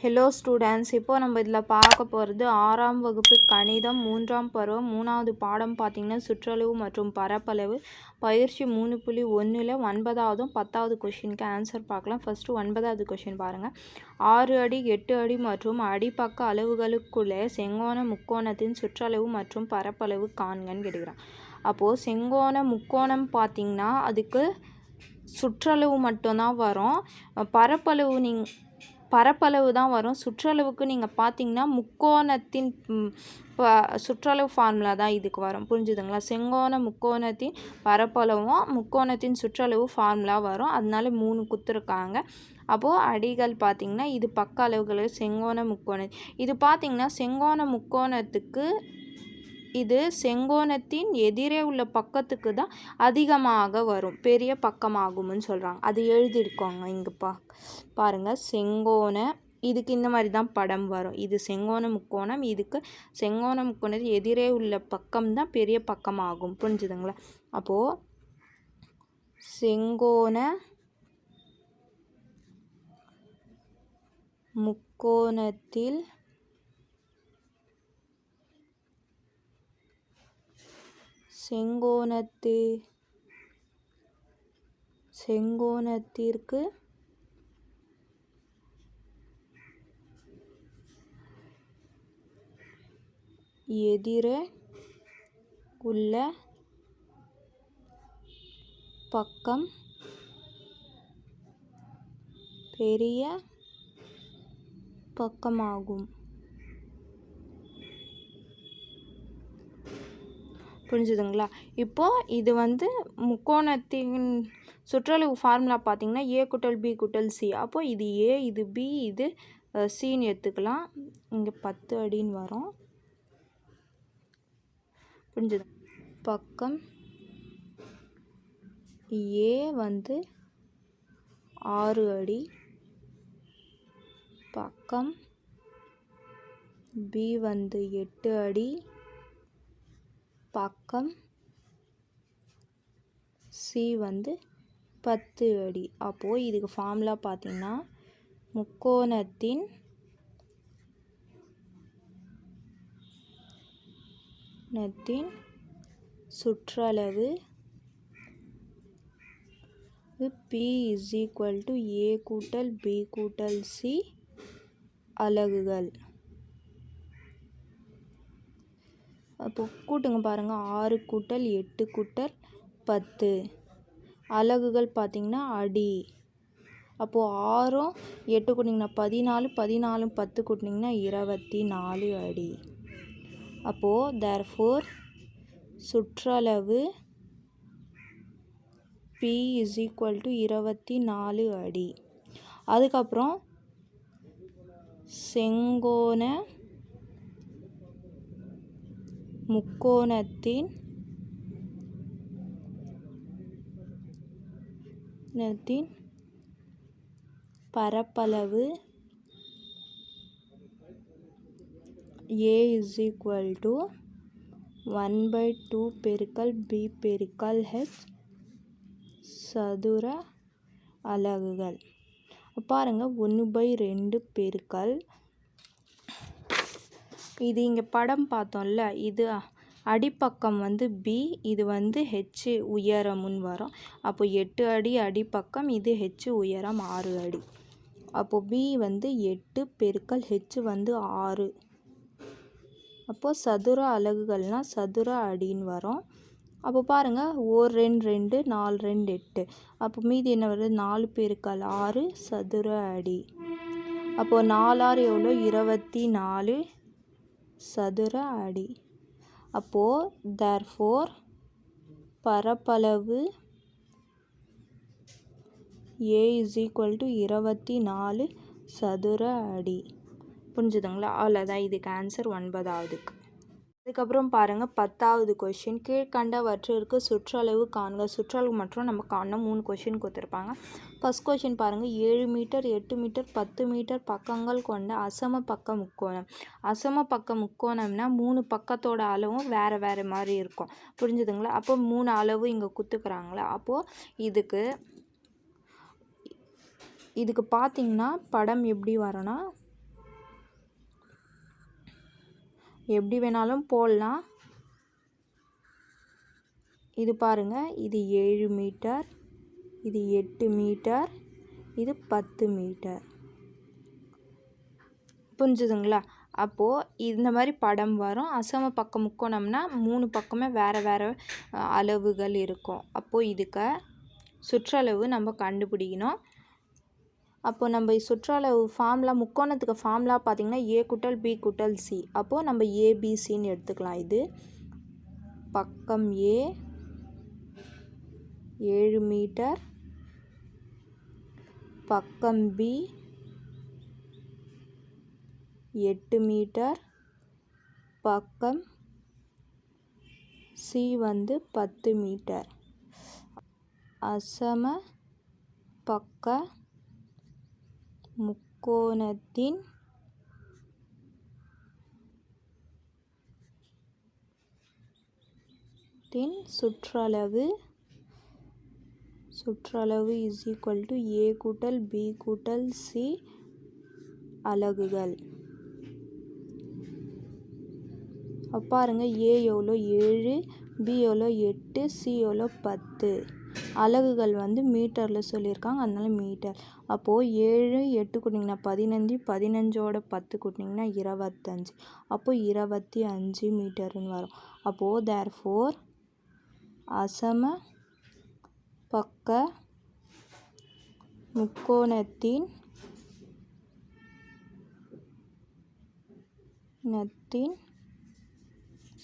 Hello students இப்போ நம்ம இதில் பார்க்க போகிறது ஆறாம் வகுப்பு கணிதம் மூன்றாம் பருவம் மூணாவது பாடம் பார்த்திங்கன்னா சுற்றளவு மற்றும் பரப்பளவு. பயிற்சி மூணு புள்ளி ஒன்றில் ஒன்பதாவதும் பத்தாவது கொஷினுக்கு ஆன்சர் பார்க்கலாம். ஃபஸ்ட்டு ஒன்பதாவது கொஷின் பாருங்கள் ஆறு அடி எட்டு அடி மற்றும் அடிப்பக்க அளவுகளுக்குள்ளே செங்கோண முக்கோணத்தின் சுற்றளவு மற்றும் பரப்பளவு காண்கன்னு கேட்டுக்கிறான். அப்போது செங்கோண முக்கோணம் பார்த்திங்கன்னா அதுக்கு சுற்றளவு மட்டும்தான் வரும். பரப்பளவு நீங் பரப்பளவு தான் வரும். சுற்றளவுக்கு நீங்கள் பார்த்தீங்கன்னா முக்கோணத்தின் ப- சுற்றளவு ஃபார்முலா தான் இதுக்கு வரும். புரிஞ்சுதுங்களா? செங்கோண முக்கோணத்தின் பரப்பளவும் முக்கோணத்தின் சுற்றளவு ஃபார்முலா வரும். அதனால மூணு குத்துருக்காங்க. அப்போது அடிகள் பார்த்திங்கன்னா இது பக்க அளவுகள் செங்கோண முக்கோணம் இது பார்த்திங்கன்னா செங்கோண முக்கோணத்துக்கு இது செங்கோணத்தின் எதிரே உள்ள பக்கத்துக்கு தான் அதிகமாக வரும். பெரிய பக்கமாகும்னு சொல்கிறாங்க அது எழுதியிருக்கோங்க இங்கே பா பாருங்கள் செங்கோண இதுக்கு இந்த மாதிரி தான் படம் வரும். இது செங்கோண முக்கோணம் இதுக்கு செங்கோண முக்கோணத்துக்கு எதிரே உள்ள பக்கம் தான் பெரிய பக்கமாகும். புரிஞ்சுதுங்களா? அப்போது செங்கோண முக்கோணத்தில் செங்கோணத்தே செங்கோணத்திற்கு எதிரே உள்ள பக்கம் பெரிய பக்கமாகும். புரிஞ்சுதுங்களா? இப்போது இது வந்து முக்கோணத்தின் சுற்றளவு ஃபார்முலா பார்த்தீங்கன்னா ஏ குட்டல் பி குட்டல் சி அப்போது இது ஏ இது பி இது சின்னு எடுத்துக்கலாம். இங்கே பத்து அடின்னு வரும். புரிஞ்சுது? பக்கம் ஏ வந்து ஆறு அடி. பக்கம் பி வந்து எட்டு அடி. பக்கம் சி வந்து பத்து அடி. அப்போது இதுக்கு ஃபார்முலா பார்த்தீங்கன்னா முக்கோணத்தின் நத்தின் சுற்றளவு P is equal to A கூட்டல் பி கூட்டல் சி அலகுகள். அப்போ கூட்டுங்க பாருங்கள் ஆறு கூட்டல் எட்டு கூட்டல் பத்து. அலகுகள் பார்த்திங்கன்னா அடி. அப்போது ஆறும் எட்டு கூட்டிங்கன்னா பதினாலு பதினாலும் பத்து கூட்டினிங்கன்னா இருபத்தி நாலு அடி. அப்போது தேர்ஃபோர் சுற்றளவு பி இஸ் ஈக்குவல் டு இருபத்தி நாலு அடி. அதுக்கப்புறம் செங்கோண முக்கோணத்தின் ணத்தின் பரப்பளவு A is equal to one by two பெருக்கல் பி பெருக்கல் ஹெச் சதுர அலகுகள். பாருங்கள் ஒன்று பை ரெண்டு பெருக்கல் இது இங்கே படம் பார்த்தோம்ல இது அடிப்பக்கம் வந்து பி இது வந்து ஹெச் உயரமுன்னு வரும். அப்போ எட்டு அடி அடிப்பக்கம் இது ஹெச் உயரம் ஆறு அடி. அப்போது பி வந்து எட்டு பெருக்கல் ஹெச் வந்து ஆறு. அப்போது சதுர அலகுகள்னால் சதுர அடின்னு வரும். அப்போ பாருங்கள் ஓர் ரெண்டு ரெண்டு நாலு ரெண்டு எட்டு. அப்போ மீதி என்ன வருது? நாலு பெருக்கல் ஆறு சதுர அடி. அப்போது நாலாறு எவ்வளோ? இருபத்தி நாலு. சதுர அடி. அப்போது தேர்ஃபோர் பரப்பளவு ஏ இஸ் ஈக்குவல் டு இருபத்தி நாலு சதுர அடி. புரிஞ்சுதுங்களா? அவ்வளோதான் இதுக்கு ஆன்சர் ஒன்பதாவதுக்கு. அதுக்கப்புறம் பாருங்கள் பத்தாவது கொஷின் கீழ்கண்டவற்றிற்கு சுற்றளவு காண்க சுற்றளவு மற்றும் நம்ம காண மூணு கொஷின் கொடுத்துருப்பாங்க. ஃபஸ்ட் கொஷின் பாருங்கள் ஏழு மீட்டர் எட்டு மீட்டர் பத்து மீட்டர் பக்கங்கள் கொண்ட அசம பக்க முக்கோணம். அசம பக்க முக்கோணம்னா மூணு பக்கத்தோட அளவும் வேறு வேறு மாதிரி இருக்கும். புரிஞ்சுதுங்களா? அப்போ மூணு அளவு இங்கே குத்துக்கிறாங்களா? அப்போது இதுக்கு இதுக்கு பார்த்தீங்கன்னா படம் எப்படி வரும்னா எப்படி வேணாலும் போடலாம். இது பாருங்கள் இது ஏழு மீட்டர் இது எட்டு மீட்டர் இது பத்து மீட்டர். புரிஞ்சுதுங்களா? அப்போது இந்த மாதிரி படம் வரும். அசம பக்கம் முக்கோணம்னா மூணு பக்கமே வேறு வேறு அளவுகள் இருக்கும். அப்போது இதுக்கு சுற்றளவு நம்ம கண்டுபிடிக்கணும். அப்போ நம்ம சுற்றளவு ஃபார்முலா முக்கோணத்துக்கு ஃபார்முலா பார்த்திங்கன்னா ஏ குட்டல் பி குட்டல் சி அப்போது நம்ம ஏபிசின்னு எடுத்துக்கலாம். இது பக்கம் ஏ ஏழு மீட்டர் பக்கம் பி எட்டு மீட்டர். பக்கம் சி வந்து பத்து மீட்டர். அசம பக்க முக்கோணத்தின் தின் சுற்றளவு சுற்றளவு இஸ் ஈக்குவல் டு ஏ கூட்டல் பி கூட்டல் சி அலகுகள். பாருங்க ஏ எவ்வளோ? ஏழு பி எவ்வளோ? எட்டு சி எவ்வளோ? பத்து. அலகுகள் வந்து மீட்டரில் சொல்லியிருக்காங்க அதனால மீட்டர். அப்போது ஏழு எட்டு கூட்டிங்கன்னா பதினஞ்சு பதினஞ்சோட பத்து கூட்டிங்கன்னா இருபத்தஞ்சு. அப்போது இருபத்தி அஞ்சு மீட்டருன்னு வரும். அப்போது தேர் ஃபோர் அசம பக்க முக்கோணத்தின் நத்தின்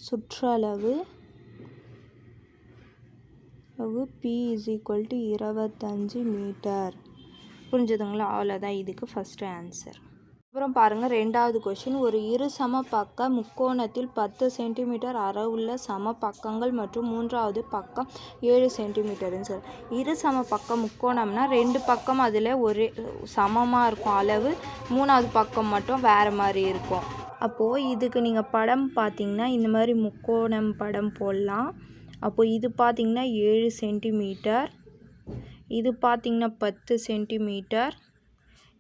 சுற்றளவு அளவு பி இஸ் ஈக்குவல் டு இருபத்தஞ்சு மீட்டர் புரிஞ்சுதுங்களா? அவ்வளோதான் இதுக்கு ஃபஸ்ட்டு ஆன்சர் அப்புறம் பாருங்கள் ரெண்டாவது கொஷின் ஒரு இரு சம பக்க முக்கோணத்தில் பத்து சென்டிமீட்டர் அளவுள்ள சம பக்கங்கள் மற்றும் மூன்றாவது பக்கம் ஏழு சென்டிமீட்டர்னு சொல். இரு சம பக்க முக்கோணம்னா ரெண்டு பக்கம் அதில் ஒரே சமமாக இருக்கும். அளவு மூணாவது பக்கம் மட்டும் வேறு மாதிரி இருக்கும். அப்போது இதுக்கு நீங்கள் படம் பார்த்தீங்கன்னா இந்த மாதிரி முக்கோணம் படம் போடலாம். அப்போது இது பார்த்திங்கன்னா ஏழு சென்டிமீட்டர் இது பார்த்திங்கன்னா பத்து சென்டிமீட்டர்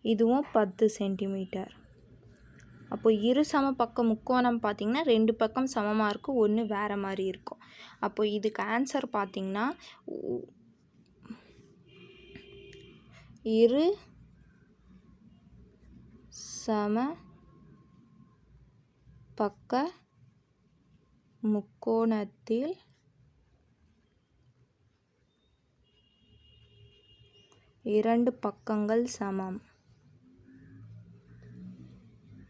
இதுவும் பத்து சென்டிமீட்டர் அப்போ இரு சம பக்கம் முக்கோணம் பார்த்திங்கன்னா ரெண்டு பக்கம் சமமாக இருக்கும் ஒன்று வேறு மாதிரி இருக்கும். அப்போ இதுக்கு ஆன்சர் பார்த்திங்கன்னா இரு சம பக்க முக்கோணத்தில் இரண்டு பக்கங்கள் சமம்.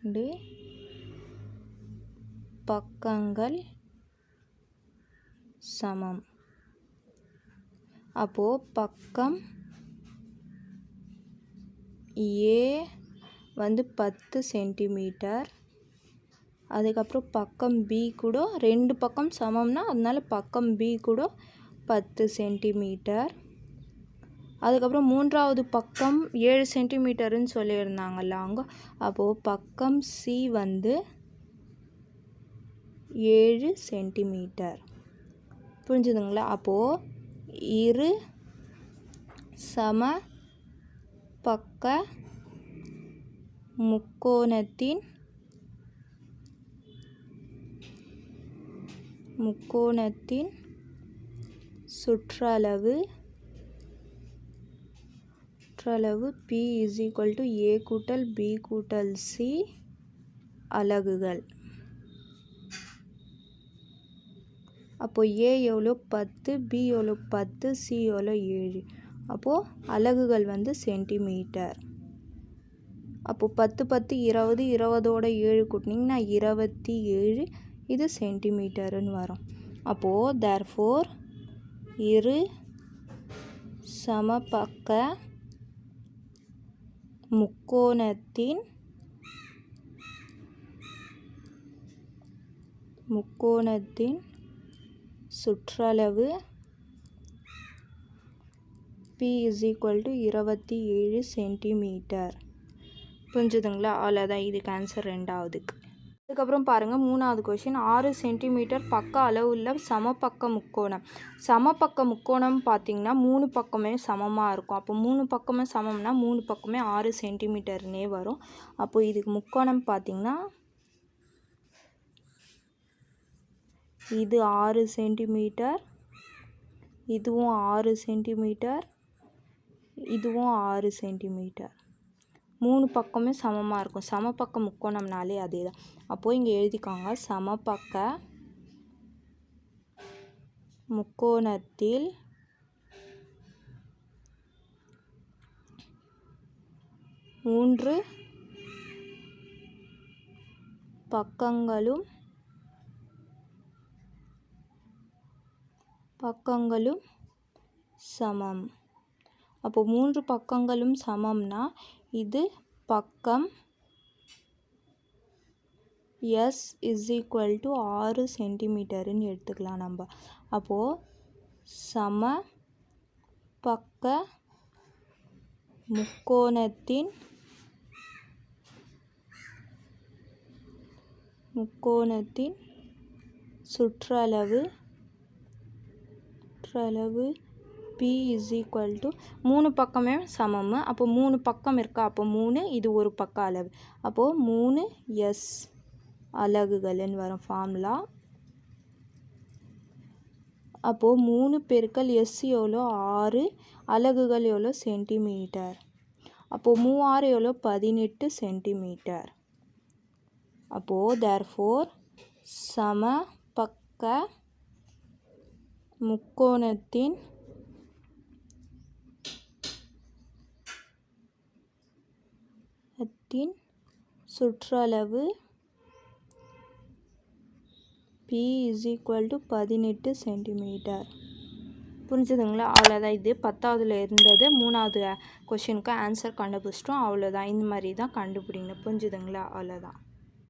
இரண்டு பக்கங்கள் சமம். அப்போது பக்கம் ஏ வந்து பத்து சென்டிமீட்டர். அதுக்கப்புறம் பக்கம் பி கூட ரெண்டு பக்கம் சமம்னா அதனால் பக்கம் பி கூட பத்து சென்டிமீட்டர். அதுக்கப்புறம் மூன்றாவது பக்கம் ஏழு சென்டிமீட்டருன்னு சொல்லியிருந்தாங்கல்ல அவங்க அப்போது பக்கம் சி வந்து ஏழு சென்டிமீட்டர். புரிஞ்சுதுங்களா? அப்போது இரு சம பக்க முக்கோணத்தின் முக்கோணத்தின் சுற்றளவு சுற்றளவு P is equal to A கூட்டல் பி கூட்டல் சி அலகுகள். அப்போது ஏ எவ்வளோ பத்து. பி எவ்வளோ பத்து. சி எவ்வளோ ஏழு. அப்போது அலகுகள் வந்து சென்டிமீட்டர் அப்போது பத்து பத்து இருபது இருபதோட ஏழு கூட்டினீங்கன்னா இருபத்தி ஏழு. இது சென்டிமீட்டருன்னு வரும். அப்போது தேர் ஃபோர் இரு சமபக்க முக்கோணத்தின் முக்கோணத்தின் சுற்றளவு பி இஸ் ஈக்குவல் டு இருபத்தி ஏழு சென்டிமீட்டர் புரிஞ்சுதுங்களா? அவ்வளோதான் இதுக்கு ஆன்சர் ரெண்டாவதுக்கு அதுக்கப்புறம் பாருங்கள் மூணாவது கொஷின் ஆறு சென்டிமீட்டர் பக்க அளவுள்ள சமபக்க முக்கோணம். சமபக்க முக்கோணம் பார்த்திங்கன்னா மூணு பக்கமே சமமாக இருக்கும். அப்போ மூணு பக்கமே சமம்னா மூணு பக்கமே ஆறு சென்டிமீட்டர்னே வரும். அப்போது இதுக்கு முக்கோணம் பார்த்திங்கன்னா இது ஆறு சென்டிமீட்டர் இதுவும் ஆறு சென்டிமீட்டர் இதுவும் ஆறு சென்டிமீட்டர் மூணு பக்கமே சமமாக இருக்கும். சமபக்க முக்கோணம்னாலே அதே தான் அப்போது இங்கே எழுதிக்கோங்க. சமபக்க முக்கோணத்தில் மூன்று பக்கங்களும் பக்கங்களும் சமம். அப்போ மூன்று பக்கங்களும் சமம்னா இது பக்கம் எஸ் இஸ் ஈக்குவல் டு ஆறு சென்டிமீட்டருன்னு எடுத்துக்கலாம் நம்ம. அப்போது சம பக்க முக்கோணத்தின் முக்கோணத்தின் சுற்றளவு சுற்றளவு பி இஸ் ஈக்குவல் டு மூணு பக்கமே சமம். அப்போ மூணு பக்கம் இருக்கா? அப்போ மூணு இது ஒரு பக்க அளவு. அப்போது மூணு எஸ் அலகுகள்னு வரும் ஃபார்முலா அப்போது மூணு பெருக்கல் எஸ் எவ்வளோ? ஆறு. அலகுகள் எவ்வளோ? சென்டிமீட்டர் அப்போது மூவாறு எவ்வளோ? பதினெட்டு சென்டிமீட்டர் அப்போது தேர் ஃபோர் சம பக்க முக்கோணத்தின் த்தின் சுற்றளவு பி இஸ் ஈக்குவல் டு பதினெட்டு சென்டிமீட்டர் புரிஞ்சுதுங்களா? அவ்வளோதான் இது பத்தாவதுல இருந்தது. மூணாவது கொஷினுக்கு ஆன்சர் கண்டுபிடிச்சிட்டோம். அவ்வளோதான் இந்த மாதிரி தான் கண்டுபிடிங்க புரிஞ்சுதுங்களா? அவ்வளோதான்